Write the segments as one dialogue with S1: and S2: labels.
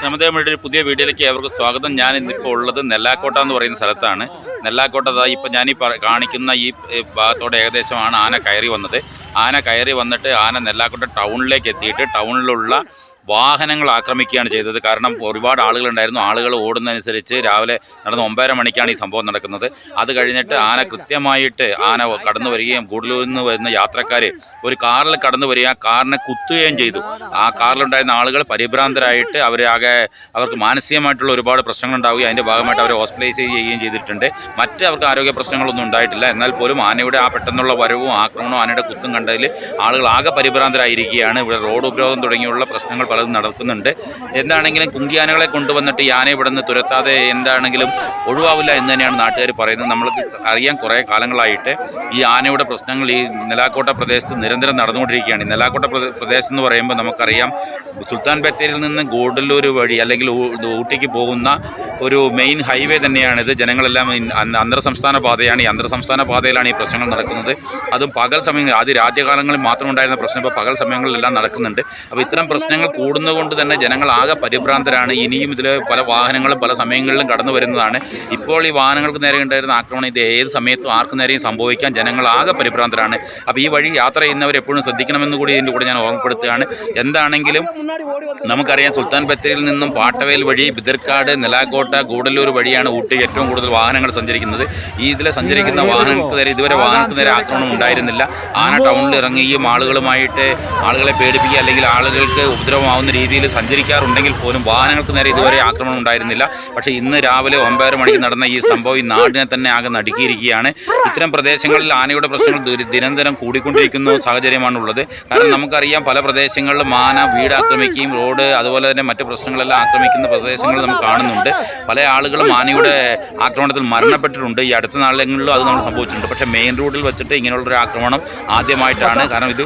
S1: ശ്രമദേവയുടെ ഒരു പുതിയ വീഡിയോയിലേക്ക് ഏവർക്കും സ്വാഗതം. ഞാൻ ഇന്നിപ്പോൾ ഉള്ളത് നെല്ലാക്കോട്ട എന്ന് പറയുന്ന സ്ഥലത്താണ്. നെല്ലാക്കോട്ട അതായത് ഇപ്പം ഞാനീ പറ- കാണിക്കുന്ന ഈ ഭാഗത്തോടെ ഏകദേശമാണ് ആന കയറി വന്നത്. ആന കയറി വന്നിട്ട് ആന നെല്ലാക്കോട്ട ടൗണിലേക്ക് എത്തിയിട്ട് ടൗണിലുള്ള വാഹനങ്ങൾ ആക്രമിക്കുകയാണ് ചെയ്തത്. കാരണം ഒരുപാട് ആളുകളുണ്ടായിരുന്നു. ആളുകൾ ഓടുന്നതനുസരിച്ച് രാവിലെ നടന്ന ഒമ്പതര മണിക്കാണ് ഈ സംഭവം നടക്കുന്നത്. അത് കഴിഞ്ഞിട്ട് ആന കൃത്യമായിട്ട് ആന കടന്നു വരികയും കൂടുതലൂരിൽ നിന്ന് വരുന്ന യാത്രക്കാർ ഒരു കാറിൽ കടന്നു വരിക കാറിനെ കുത്തുകയും ചെയ്തു. ആ കാറിലുണ്ടായിരുന്ന ആളുകൾ പരിഭ്രാന്തരായിട്ട് അവരാകെ അവർക്ക് മാനസികമായിട്ടുള്ള ഒരുപാട് പ്രശ്നങ്ങൾ ഉണ്ടാവുകയും അതിന്റെ ഭാഗമായിട്ട് അവരെ ഹോസ്പിറ്റലൈസ് ചെയ്യുകയും ചെയ്തിട്ടുണ്ട്. മറ്റ് അവർക്ക് ആരോഗ്യ പ്രശ്നങ്ങളൊന്നും ഉണ്ടായിട്ടില്ല. എന്നാൽ പോലും ആനയുടെ ആ പെട്ടെന്നുള്ള വരവും ആക്രമണവും ആനയുടെ കുത്തും കണ്ടതിൽ ആളുകൾ ആകെ പരിഭ്രാന്തരായിരിക്കുകയാണ്. ഇവിടെ റോഡ് ഉപരോധം തുടങ്ങിയുള്ള പ്രശ്നങ്ങൾ പലതും നടക്കുന്നുണ്ട്. എന്താണെങ്കിലും കുങ്കിയാനകളെ കൊണ്ടുവന്നിട്ട് യാന ഇവിടെ നിന്ന് തുരത്താതെ എന്താണെങ്കിലും ഒഴിവാവില്ല എന്ന് തന്നെയാണ് നാട്ടുകാർ പറയുന്നത്. നമ്മൾക്ക് അറിയാൻ കുറേ കാലങ്ങളായിട്ട് ഈ ആനയുടെ പ്രശ്നങ്ങൾ ഈ നിലാക്കോട്ട പ്രദേശത്ത് നിരന്തരം നടന്നുകൊണ്ടിരിക്കുകയാണ്. ഈ നിലാക്കോട്ട പ്രദേശം എന്ന് പറയുമ്പോൾ നമുക്കറിയാം സുൽത്താൻ ബത്തേരിയിൽ നിന്ന് ഗോഡല്ലൂർ വഴി അല്ലെങ്കിൽ ഊട്ടിക്ക് പോകുന്ന ഒരു മെയിൻ ഹൈവേ തന്നെയാണിത്. ജനങ്ങളെല്ലാം അന്തർ സംസ്ഥാന പാതയാണ്. ഈ അന്തർ സംസ്ഥാന പാതയിലാണ് ഈ പ്രശ്നങ്ങൾ നടക്കുന്നത്. അതും പകൽ സമയങ്ങളിൽ ആദ്യ രാജ്യകാലങ്ങളിൽ മാത്രം ഉണ്ടായിരുന്ന പ്രശ്നം ഇപ്പോൾ പകൽ സമയങ്ങളിലെല്ലാം നടക്കുന്നുണ്ട്. അപ്പോൾ ഇത്തരം പ്രശ്നങ്ങൾ കൂടുന്നതുകൊണ്ട് തന്നെ ജനങ്ങൾ ആകെ പരിഭ്രാന്തരാണ്. ഇനിയും ഇതിൽ പല വാഹനങ്ങളും പല സമയങ്ങളിലും കടന്നു വരുന്നതാണ്. ഇപ്പോൾ ഈ വാഹനങ്ങൾക്ക് നേരെ ഉണ്ടായിരുന്ന ആക്രമണം ഇത് ഏത് സമയത്തും ആർക്കു നേരെയും സംഭവിക്കാൻ ജനങ്ങൾ ആകെ പരിഭ്രാന്തരാണ്. അപ്പോൾ ഈ വഴി യാത്ര ചെയ്യുന്നവർ എപ്പോഴും ശ്രദ്ധിക്കണമെന്ന് കൂടി ഇതിന്റെ കൂടെ ഞാൻ ഓർമ്മപ്പെടുത്തുകയാണ്. എന്താണെങ്കിലും നമുക്കറിയാം സുൽത്താൻ ബത്തേരിയിൽ നിന്നും പാട്ടവേൽ വഴി ബിദർക്കാട് നിലാക്കോട്ട ഗൂഡല്ലൂർ വഴിയാണ് ഊട്ടി ഏറ്റവും കൂടുതൽ വാഹനങ്ങൾ സഞ്ചരിക്കുന്നത്. ഈ ഇതിലെ സഞ്ചരിക്കുന്ന വാഹനങ്ങൾക്ക് നേരെ ഇതുവരെ വാഹനത്തിന് നേരെ ആക്രമണം ഉണ്ടായിരുന്നില്ല. ആന ടൗണിൽ ഇറങ്ങുകയും ആളുകളുമായിട്ട് ആളുകളെ പേടിപ്പിക്കുക അല്ലെങ്കിൽ ആളുകൾക്ക് ഉപദ്രവമാവുന്ന രീതിയിൽ സഞ്ചരിക്കാറുണ്ടെങ്കിൽ പോലും വാഹനങ്ങൾക്ക് നേരെ ഇതുവരെ ആക്രമണം ഉണ്ടായിരുന്നില്ല. പക്ഷേ ഇന്ന് രാവിലെ ഒമ്പതര മണിക്ക് നടന്ന ഈ സംഭവം ഈ നാടിനെ തന്നെ ആകെ നടുക്കിയിരിക്കുകയാണ്. ഇത്തരം പ്രദേശങ്ങളിൽ ആനയുടെ പ്രശ്നങ്ങൾ ദിനംദിനം കൂടിക്കൊണ്ടിരിക്കുന്ന സാഹചര്യമാണുള്ളത്. കാരണം നമുക്കറിയാം പല പ്രദേശങ്ങളിലും ആന വീട് ആക്രമിക്കുകയും റോഡ് അതുപോലെ തന്നെ മറ്റ് പ്രശ്നങ്ങളെല്ലാം ആക്രമിക്കുന്ന പ്രദേശങ്ങൾ നമുക്ക് കാണുന്നുണ്ട്. പല ആളുകളും ആനയുടെ ആക്രമണത്തിൽ മരണപ്പെട്ടിട്ടുണ്ട്. ഈ അടുത്ത നാളുകളിലും അത് നമ്മൾ സംഭവിച്ചിട്ടുണ്ട്. പക്ഷേ മെയിൻ റോഡിൽ വെച്ചിട്ട് ഇങ്ങനെയുള്ളൊരു ആക്രമണം ആദ്യമായിട്ടാണ്. കാരണം ഇത്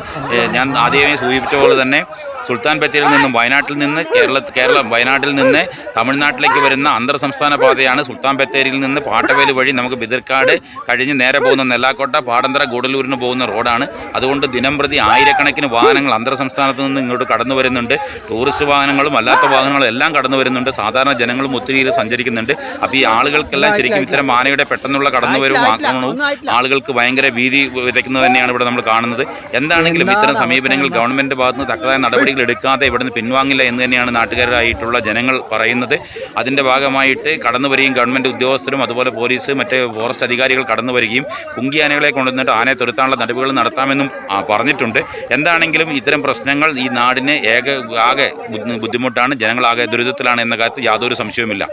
S1: ഞാൻ ആദ്യമേ സൂചിപ്പിച്ച പോലെ തന്നെ സുൽത്താൻ ബത്തേരിയിൽ നിന്നും വയനാട്ടിൽ നിന്ന് കേരള കേരളം വയനാട്ടിൽ നിന്ന് തമിഴ്നാട്ടിലേക്ക് വരുന്ന അന്തർ സംസ്ഥാന പാതയാണ് സുൽത്താൻ ബത്തേരിയിൽ നിന്ന് പാട്ടവേലി വഴി നമുക്ക് ബിതിർക്കാട് കഴിഞ്ഞ് നേരെ പോകുന്ന നെല്ലാക്കോട്ട പാടന്തറ ഗൂഡലൂരിന് പോകുന്ന റോഡാണ്. അതുകൊണ്ട് ദിനം പ്രതി ആയിരക്കണക്കിന് വാഹനങ്ങൾ അന്തർ സംസ്ഥാനത്ത് നിന്ന് ഇങ്ങോട്ട് കടന്നു വരുന്നുണ്ട്. ടൂറിസ്റ്റ് വാഹനങ്ങളും അല്ലാത്ത വാഹനങ്ങളും എല്ലാം കടന്നു വരുന്നുണ്ട്. സാധാരണ ജനങ്ങളും ഒത്തിരി സഞ്ചരിക്കുന്നുണ്ട്. അപ്പോൾ ഈ ആളുകൾക്കെല്ലാം ശരിക്കും ഇത്തരം ആനയുടെ പെട്ടെന്നുള്ള കടന്നുവരവും ആക്രമണവും ആളുകൾക്ക് ഭയങ്കര ഭീതി വിതയ്ക്കുന്നത് തന്നെയാണ് ഇവിടെ നമ്മൾ കാണുന്നത്. എന്താണെങ്കിലും ഇത്തരം സമീപനങ്ങൾ ഗവൺമെന്റ് ഭാഗത്ത് നിന്ന് തക്കതായ നടപടികൾ എടുക്കാതെ ഇവിടുന്ന് പിൻവാങ്ങില്ല എന്ന് തന്നെയാണ് നാട്ടുകാരായിട്ടുള്ള ജനങ്ങൾ പറയുന്നത്. അതിന്റെ ഭാഗമായിട്ട് കടന്നു വരികയും ഗവൺമെന്റ് ഉദ്യോഗസ്ഥരും അതുപോലെ പോലീസ് മറ്റ് ഫോറസ്റ്റ് അധികാരികൾ കടന്നു വരികയും കുങ്കിയാനകളെ കൊണ്ടുവന്നിട്ട് ആനയെ തുരുത്താനുള്ള നടപടികൾ നടത്താമെന്നും പറഞ്ഞിട്ടുണ്ട്. എന്താണെങ്കിലും ഇത്തരം പ്രശ്നങ്ങൾ ഈ നാടിന് ഏക ആകെ ബുദ്ധി- ബുദ്ധിമുട്ടാണ്. ജനങ്ങളാകെ ദുരിതത്തിലാണ് എന്ന കാര്യത്തിൽ യാതൊരു സംശയവുമില്ല.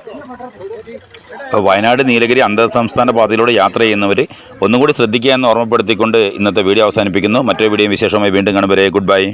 S1: വയനാട് നീലഗിരി അന്തർ സംസ്ഥാന പാതയിലൂടെ യാത്ര ചെയ്യുന്നവർ ഒന്നുകൂടി ശ്രദ്ധിക്കുക എന്ന് ഓർമ്മപ്പെടുത്തിക്കൊണ്ട് ഇന്നത്തെ വീഡിയോ അവസാനിപ്പിക്കുന്നു. മറ്റൊരു വീഡിയോ വിശേഷമായി വീണ്ടും കാണുമ്പോൾ ഗുഡ് ബൈ.